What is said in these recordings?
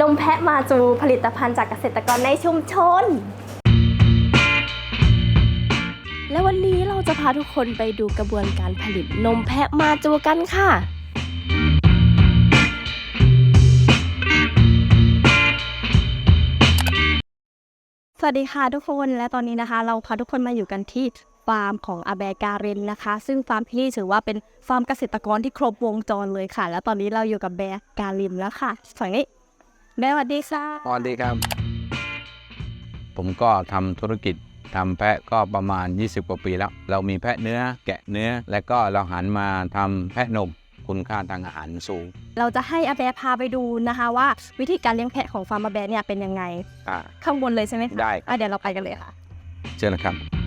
นมแพะมาจูผลิตภัณฑ์จากเกษตรกรในชุมชน และวันนี้เราจะพาทุกคนไปดูกระบวนการผลิตนมแพะมาจูกันค่ะ สวัสดีค่ะทุกคนและตอนนี้นะคะ เราพาทุกคนมาอยู่กันที่ฟาร์มของอาแบการินนะคะ ซึ่งฟาร์มที่นี่ถือว่าเป็นฟาร์มเกษตรกรที่ครบวงจรเลยค่ะ แล้วตอนนี้เราอยู่กับแบการินแล้วค่ะฝั่งนี้ แบสวัสดีค่ะสวัสดีครับ ผมก็ทำธุรกิจทำแพะก็ประมาณ 20 กว่าปีแล้ว เรามีแพะเนื้อแกะเนื้อ และก็เราหันมาทำแพะนมคุณค่าทางอาหารสูงเราจะให้อาแบพาไปดูนะคะ ว่าวิธีการเลี้ยงแพะของฟาร์มอาแบเนี่ยเป็นยังไง อ่าข้างบนเลยใช่ไหมคะได้อะเดี๋ยวเราไปกันเลยค่ะ เชิญนะครับ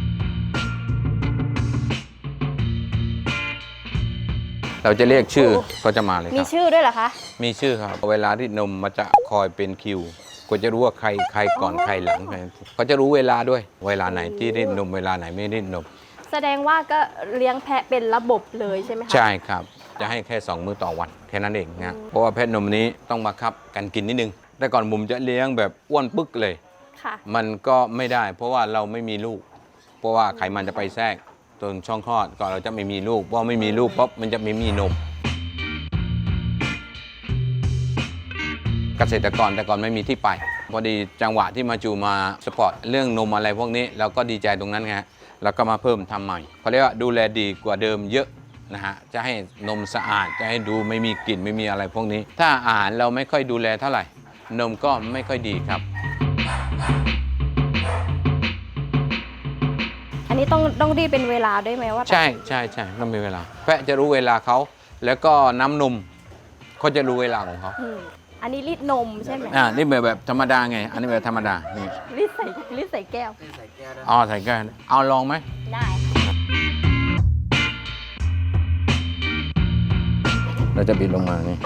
เราจะเรียกชื่อโอ้ก็จะมาเลยคมีรับ ชื่อด้วยเหรอคะ มีชื่อครับ เวลาที่นมมันจะคอยเป็นคิวก็จะรู้ว่าใครใครก่อนใครหลังใครเขาจะรู้เวลาด้วย เวลาไหนที่รีดนมเวลาไหนไม่รีดนม แสดงว่าก็เลี้ยงแพะเป็นระบบเลยใช่ไหมคะ ใช่ครับ จะให้แค่ 2 มื้อต่อวันแค่นั้นเองนะ เพราะว่าแพะนมนี้ต้องบังคับกันกินนิดนึง แต่ก่อนผมจะเลี้ยงแบบอ้วนปึ๊กเลย ค่ะ มันก็ไม่ได้ เพราะว่าเราไม่มีลูก เพราะว่าไขมันจะไปแทรก ตรงช่องคลอดก่อนเราจะไม่มีลูกเพราะไม่มีลูกปุ๊บมันจะไม่มีนม เกษตรกรแต่ก่อนไม่มีที่ไป พอดีจังหวะที่มาจูมาสปอร์ตเรื่องนมอะไรพวกนี้เราก็ดีใจตรงนั้นไงแล้วก็มาเพิ่มทำใหม่เขาเรียกว่าดูแลดีกว่าเดิมเยอะนะฮะจะให้นมสะอาดจะให้ดูไม่มีกลิ่นไม่มีอะไรพวกนี้ ถ้าอาหารเราไม่ค่อยดูแลเท่าไหร่ นมก็ไม่ค่อยดีครับ อันนี้ต้องต้องรีดเป็นเวลาด้วยไหมว่าใช่ใช่ใช่ต้องมีเวลา แพะจะรู้เวลาเขา แล้วก็น้ำนมเขาจะรู้เวลาของเขาอืมอันนี้รีดนมใช่ไหมอ่านี่แบบแบบธรรมดาไง อันนี้แบบธรรมดานี่รีดใส่รีดใส่แก้วอ๋อใส่แก้วเอาลองไหมได้ค่ะเราจะบิดลงมานี่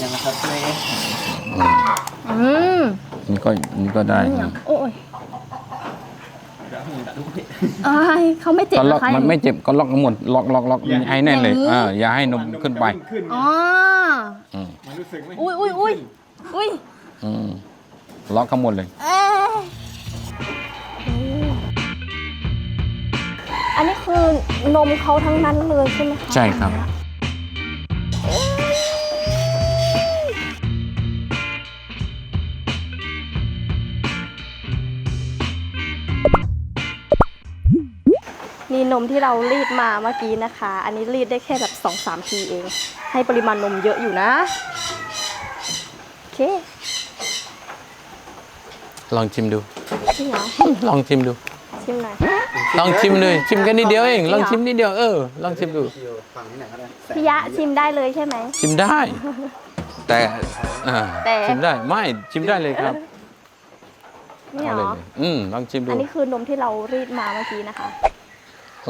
ยังนะครับเมย์อืมอืมนี่ก็นี่ก็ได้นะโอ้ย อายเขาไม่เจ็บก็เหรล็ออกคะมันไม่เจ็บก็ล็อกหมดล็อกล็อกล็อกให้แน่นเลยเอออย่าให้นมขึ้นไปขึ้นอ๋อ อืมมันรู้สึกไหมอุ้ยอุ้ยอุ้ยอุ้ยอืมล็อกข้างบนเลย เอ้ยอันนี้คือนมเขาทั้งนั้นเลยใช่ไหมคะใช่ครับ นี่นมที่เรารีดมาเมื่อกี้นะคะ อันนี้รีดได้แค่แบบ2อสามทีเอง ให้ปริมาณนมเยอะอยู่นะ โอเค ลองชิมดู จริงเหรอ ลองชิมดู ชิมหน่อย ลองชิมเลยชิมแค่นิดเดียวเอง ลองจริงเหรอชิมนิดเดียวเออ ลองชิมดูเดียวฝั่งนี้ไหนก็ได้แสงพี่ยะชิมได้เลยใช่ไหม ชิมได้ แต่อ่าแต่ ชิมได้ไม่ชิมได้เลยครับนี่เอาเหรเลยอ เลยอืมลองชิมดูอันนี้คือนมที่เรารีดมาเมื่อกี้นะคะ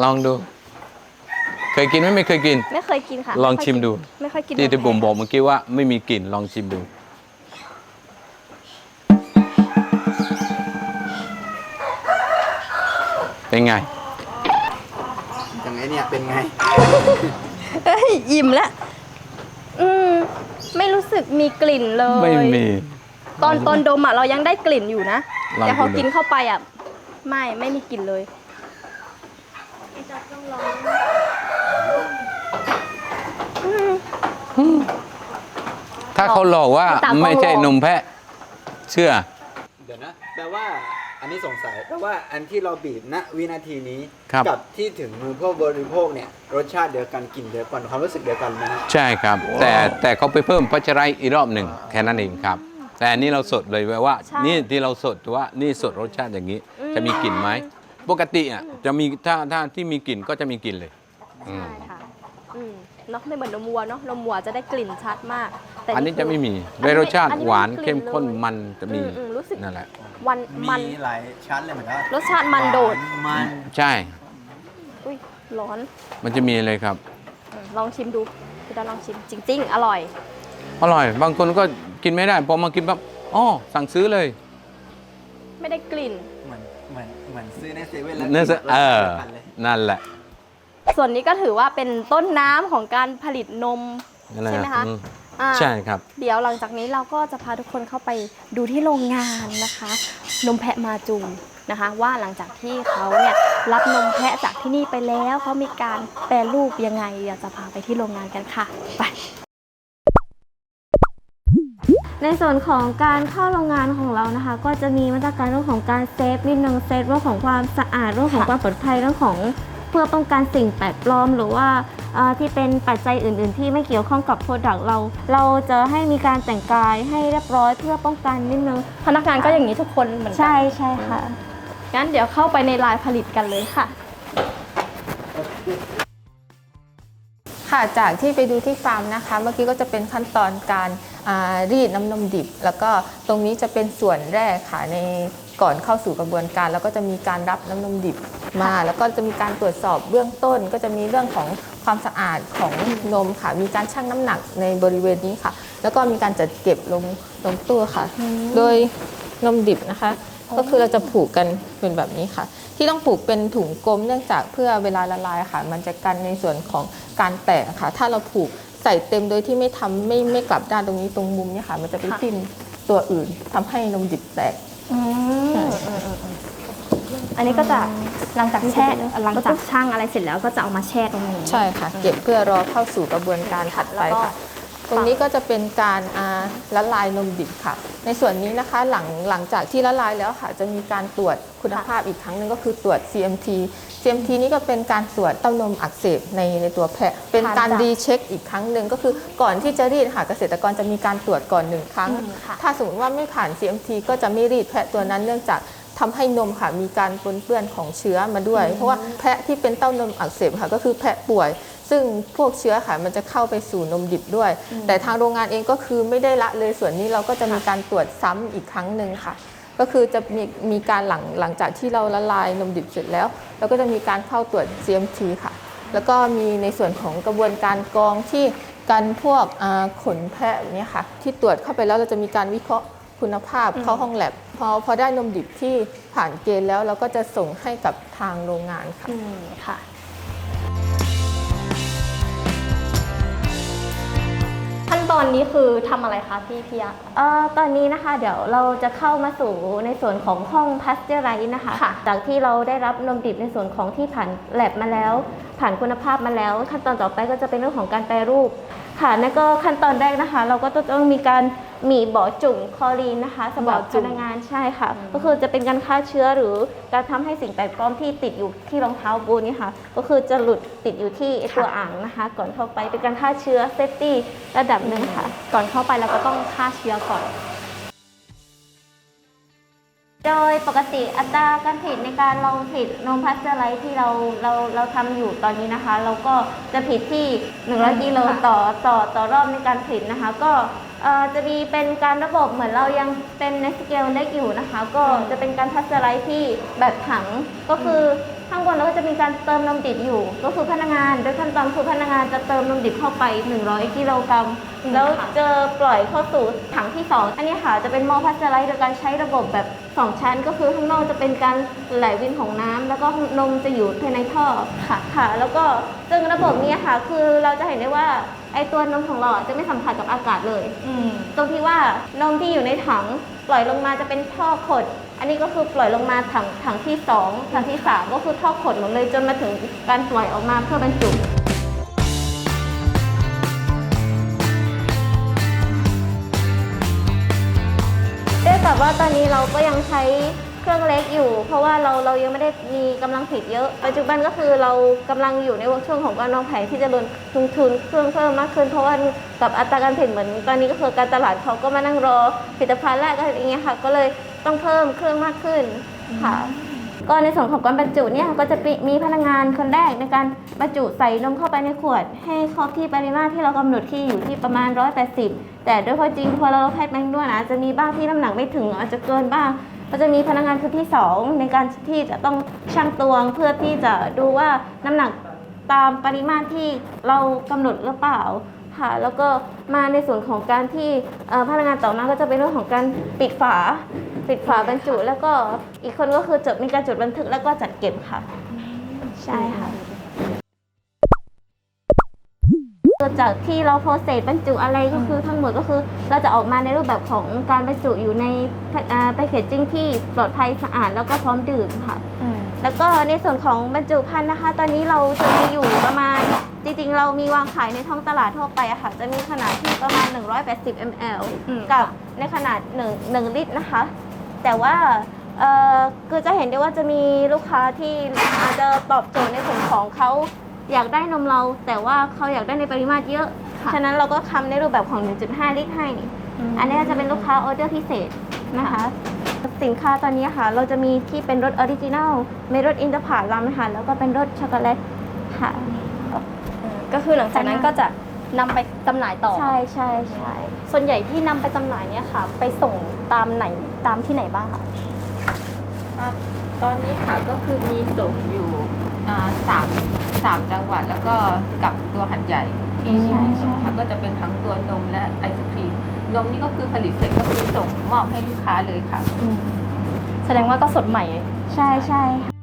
ลองดู เคยกินไหมไม่เคยกิน ไม่เคยกินค่ะลองชิมดู ไม่ค่อยกินที่ที่นผมแพะบอกเมื่อกี้ว่าไม่มีกลิ่นลองชิมดู เป็นไงยังไงเนี่ยเป็นไง เอ้ยอิ่มแล้วอืมไม่รู้สึกมีกลิ่นเลย ไม่มี ตอนตอนดมอะเรายังได้กลิ่นอยู่นะ ลองแต่พอดูเลย กินเข้าไปอะ ไม่ไม่มีกลิ่นเลย ถ้าเขาหลอกว่าตามกล้องไม่ใช่หลอกนมแพะ เชื่อ เดี๋ยวนะแปลว่าอันนี้สงสัยแปลว่าอันที่เราบีบณวินาทีนี้ครับ กับที่ถึงมือผู้บริโภคเนี่ยรสชาติเดียวกันกลิ่นเดียวกันความรู้สึกเดียวกันนะฮะใช่ครับ แต่แต่เขาไปเพิ่มพัชไรอีกรอบหนึ่งแค่นั้นเองครับ แต่อันนี้เราสดเลยไว้ว่า ใช่นี่ที่เราสดว่านี่สดรสชาติอย่างนี้ อืม จะมีกลิ่นไหม ปกติอะจะมีถ้าถ้าที่มีกลิ่นก็จะมีกลิ่นเลยอืใช่มค่ะอืมเนาะไม่เหมือนนมวัวเนาะนมวัวจะได้กลิ่นชัดมากแต่อันนี้จะไม่มีอันนี้ได้รสชาติอันนี้หวานไม่มีกลิ่นเข้มข้นเลยมันจะมีอืมอืมรู้สึกนั่นแหละ วันมันมีหลายชั้นเลยเหมือนกันรสชาติมันโดดมันใช่ อุ้ยร้อน มันจะมีเลยครับอืมลองชิมดูพี่ดาลองชิมจริง ๆ อร่อย อร่อย บางคนก็กินไม่ได้พอมากินปั๊บอ๋อสั่งซื้อเลย ไม่ได้กลิ่นเห มือนเหมือนเหมือนซื้อในเซเว่นแล้วเนื้อสะรสเอชาติอเดียวกันเลยนั่นแหละส่วนนี้ก็ถือว่าเป็นต้นน้ำของการผลิตนม นั่นแหละใช่ไหมคะ อืมอ่าใช่ครับ เดี๋ยวหลังจากนี้เราก็จะพาทุกคนเข้าไปดูที่โรงงานนะคะ นมแพะมาจูงนะคะ ว่าหลังจากที่เขาเนี่ยรับนมแพะจากที่นี่ไปแล้วเขามีการแปรรูปยังไงเดี๋ยวจะพาไปที่โรงงานกันค่ะ ไป ในส่วนของการเข้าโรงงานของเรานะคะ ก็จะมีมาตรการเรื่องของการเซฟนิดนึงเซฟเรื่องของความสะอาดเรื่องของความปลอดภัยเรื่องของเพื่อป้องกันสิ่งแปลกปลอม หรือว่าเอ่อที่เป็นปัจจัยอื่น ๆ ที่ไม่เกี่ยวข้องกับโปรดักต์เรา เราจะให้มีการแต่งกายให้เรียบร้อยเพื่อป้องกันนิดนึงพนักงานก็อย่างนี้ทุกคนเหมือนกันใช่ใช่ค่ะงั้นเดี๋ยวเข้าไปในลายผลิตกันเลยค่ะ ค่ะจากที่ไปดูที่ฟาร์มนะคะ เมื่อกี้ก็จะเป็นขั้นตอนการอ่า รีดน้ำนมดิบ แล้วก็ตรงนี้จะเป็นส่วนแรกค่ะในก่อนเข้าสู่กระบวนการ แล้วก็จะมีการรับน้ำนมดิบมา แล้วก็จะมีการตรวจสอบเบื้องต้น ก็จะมีเรื่องของความสะอาดของนมค่ะ มีการชั่งน้ำหนักในบริเวณนี้ค่ะ แล้วก็มีการจัดเก็บลงลงตู้ค่ะ โดยนมดิบนะคะ ก็คือเราจะผูกกันเป็นแบบนี้ค่ะ ที่ต้องผูกเป็นถุงกลมเนื่องจากเพื่อเวลาละลายค่ะ มันจะกันในส่วนของการแตกค่ะ ถ้าเราผูก ใส่เต็มโดยที่ไม่ทำไม่ไม่กลับด้านตรงนี้ตรงมุมเนี่ยค่ะ มันจะไปค่ะทิ่มตัวอื่นทำให้นมดิบแตกอืมอันนี้ก็จะหลังจากแช่หลังจากช่างอะไรเสร็จแล้วก็จะเอามาแช่ตรงนี้ ใช่ค่ะ เก็บเพื่อรอเข้าสู่กระบวนการถัดไปแล้วก็ค่ะ ตรงนี้ก็จะเป็นการอ่าละลายนมดิบค่ะ ในส่วนนี้นะคะหลังหลังจากที่ละลายแล้วค่ะ จะมีการตรวจคุณภาพอีกครั้งหนึ่งก็คือตรวจ CMT CMT นี่ก็เป็นการตรวจเต้านมอักเสบในในตัวแพะ เป็นการผ่านจากรีเช็คอีกครั้งหนึ่งก็คือก่อนที่จะรีดค่ะเกษตรกรจะมีการตรวจก่อนหนึ่งครั้งอืมค่ะถ้าสมมติว่าไม่ผ่าน CMT ก็จะไม่รีดแพะตัวนั้นเนื่องจากทำให้นมค่ะมีการปนเปื้อนของเชื้อมาด้วย เพราะว่าแพะที่เป็นเต้านมอักเสบค่ะก็คือแพะป่วย ซึ่งพวกเชื้อค่ะมันจะเข้าไปสู่นมดิบด้วย แต่ทางโรงงานเองก็คือไม่ได้ละเลยส่วนนี้เราก็จะมีการตรวจซ้ำอีกครั้งหนึ่งค่ะ ก็คือจะมีมีการหลังหลังจากที่เราละลายนมดิบเสร็จแล้วเราก็จะมีการเข้าตรวจ CMT ค่ะ แล้วก็มีในส่วนของกระบวนการกรองที่กันพวกอ่าขนแพะแบบนี้ค่ะที่ตรวจเข้าไปแล้วเราจะมีการวิเคราะห์คุณภาพเข้าห้องแลบพอพอได้นมดิบที่ผ่านเกณฑ์แล้วเราก็จะส่งให้กับทางโรงงานค่ะอืมค่ะ ตอนนี้คือทำอะไรคะพี่พี่ยะเอ่อตอนนี้นะคะเดี๋ยวเราจะเข้ามาสู่ในส่วนของห้องพัสเจอร์ไรนะคะ ค่ะ จากที่เราได้รับนมดิบในส่วนของที่ผ่านแลบมาแล้ว ผ่านคุณภาพมาแล้ว ขั้นตอนต่อไปก็จะเป็นเรื่องของการแปรรูป ค่ะนั่นก็ขั้นตอนแรกนะคะ เราก็ต้องมีการ หมีบ่อจุ่มคลอรีนนะคะสำหรับบ่อจุ่พม นักงานใช่ค่ะ ก็คือจะเป็นการฆ่าเชื้อหรือการทำให้สิ่งแปลกปลอมที่ติดอยู่ที่รองเท้าบูทนี่ค่ะ ก็คือจะหลุดติดอยู่ที่ไอ้ตัวอ่างนะคะ ก่อนเข้าไปเป็นการฆ่าเชื้อเซฟตี้ระดับหนึ่งค่ะ ก่อนเข้าไปเราก็ต้องฆ่าเชื้อก่อน โดยปกติอัตราการผลิตในการเราผลิตนมพัสเจอร์ไลท์ที่เราเราเราทำอยู่ตอนนี้นะคะ เราก็จะผลิตที่ 100กิโลค่ะต่อต่อต่อรอบในการผลิตนะคะ ก็เอ่อ จะมีเป็นการระบบเหมือนเรายังเป็นในสเกลเล็กอยู่นะคะ ก็จะเป็นการพัสเจอร์ไลท์ที่แบบถังก็คือข้างบนเราก็จะมีการเติมนมดิบอยู่ ก็คือพนักงานโดยขั้นตอนคือพนักงานจะเติมนมดิบเข้าไป 100 กิโลกรัมอืมแล้วค่ะจะปล่อยเข้าสู่ถังที่ 2 อันนี้ค่ะจะเป็นหม้อพัสเจอร์ไลท์โดยการใช้ระบบแบบ 2 ชั้น ก็คือข้างนอกจะเป็นการไหลเวียนของน้ำแล้วก็นมจะอยู่ภายในท่อค่ะค่ะ แล้วก็ซึ่งระบบนี้ค่ะคือเราจะเห็นได้ว่า ไอตัวนมของเราอะจะไม่สัมผัสกับอากาศเลย อืม ตรงที่ว่านมที่อยู่ในถังปล่อยลงมาจะเป็นท่อขด อันนี้ก็คือปล่อยลงมาถังถังที่สองถังที่สามก็คือท่อขดหมดเลยจนมาถึงการปล่อยออกมาเพื่อบรรจุเนื่องจากว่าตอนนี้เราก็ยังใช้ เครื่องเล็กอยู่ เพราะว่าเราเรายังไม่ได้มีกำลังผลิตเยอะ ปัจจุบันก็คือเรากำลังอยู่ในช่วงของการวางแผนที่จะลงทุนทุนเครื่องเพิ่มมากขึ้น เพราะว่ากับอัตราการผลิตเหมือนตอนนี้ก็คือการตลาดเขาก็มานั่งรอผลิตภัณฑ์แรกอะไรอย่างเงี้ยค่ะ ก็เลยต้องเพิ่มเครื่องมากขึ้นค่ะก็ในส่วนของการบรรจุเนี่ยก็จะมีพนักงานคนแรกในการบรรจุใส่นมเข้าไปในขวด ให้ครบที่ปริมาตรที่เรากำหนดที่อยู่ที่ประมาณ 180 แต่ด้วยความจริงพอเราแพทย์แมงด้วยนะจะมีบ้างที่น้ำหนักไม่ถึงอาจจะเกินบ้าง ก็จะมีพนักงานคนที่ 2 ในการที่จะต้องชั่งตวงเพื่อที่จะดูว่าน้ำหนักตามปริมาตรที่เรากำหนดหรือเปล่าค่ะแล้วก็มาในส่วนของการที่เอ่อพนักงานต่อมาก็จะเป็นเรื่องของการปิดฝา ปิดฝาบรรจุ แล้วก็อีกคนก็คือจดมีการจดบันทึกแล้วก็จัดเก็บค่ะ ใช่ค่ะ จากที่เราโปรเซสบรรจุอะไรก็คือทั้งหมดก็คือ เราจะออกมาในรูปแบบของการบรรจุอยู่ในแพคเกจจิ้งที่ปลอดภัยสะอาดแล้วก็พร้อมดื่มค่ะแล้วก็ในส่วนของบรรจุภัณฑ์นะคะ ตอนนี้เราจะมีอยู่ประมาณจริงๆ เรามีวางขายในท้องตลาดทั่วไปอะค่ะ จะมีขนาดที่ประมาณ 180 ml อืมกับในขนาด 1 1 ลิตรนะคะ แต่ว่าเอ่อคือจะเห็นได้ว่าจะมีลูกค้าที่อาจจะตอบโจทย์ในส่วนของเขา อยากได้นมเรา แต่ว่าเขาอยากได้ในปริมาตรเยอะ ค่ะ ฉะนั้นเราก็ทำในรูปแบบของ 1.5 ลิตรให้ อันนี้จะเป็นลูกค้าออเดอร์พิเศษนะคะ สินค้าตอนนี้ค่ะ เราจะมีที่เป็นรสออริจินัลมีรสอินทผลัมนะคะแล้วก็เป็นรสช็อกโกแลตค่ะก็คือหลังจากนั้นก็จะนำไปจำหน่ายต่อ ใช่ใช่ใช่ ส่วนใหญ่ที่นำไปจำหน่ายเนี่ยค่ะ ไปส่งตามไหนตามที่ไหนบ้างคะอะตอนนี้ค่ะก็คือมีส่งอยู่อ่าสาม สามจังหวัดแล้วก็กับตัวหัดใหญ่ที่ใช่ใช่ค่ะก็จะเป็นทั้งตัวนมและไอศครีมนมนี่ก็คือผลิตเสร็จก็คือส่งมอบให้ลูกค้าเลยค่ะ แสดงว่าก็สดใหม่ ใช่ใช่ค่ะ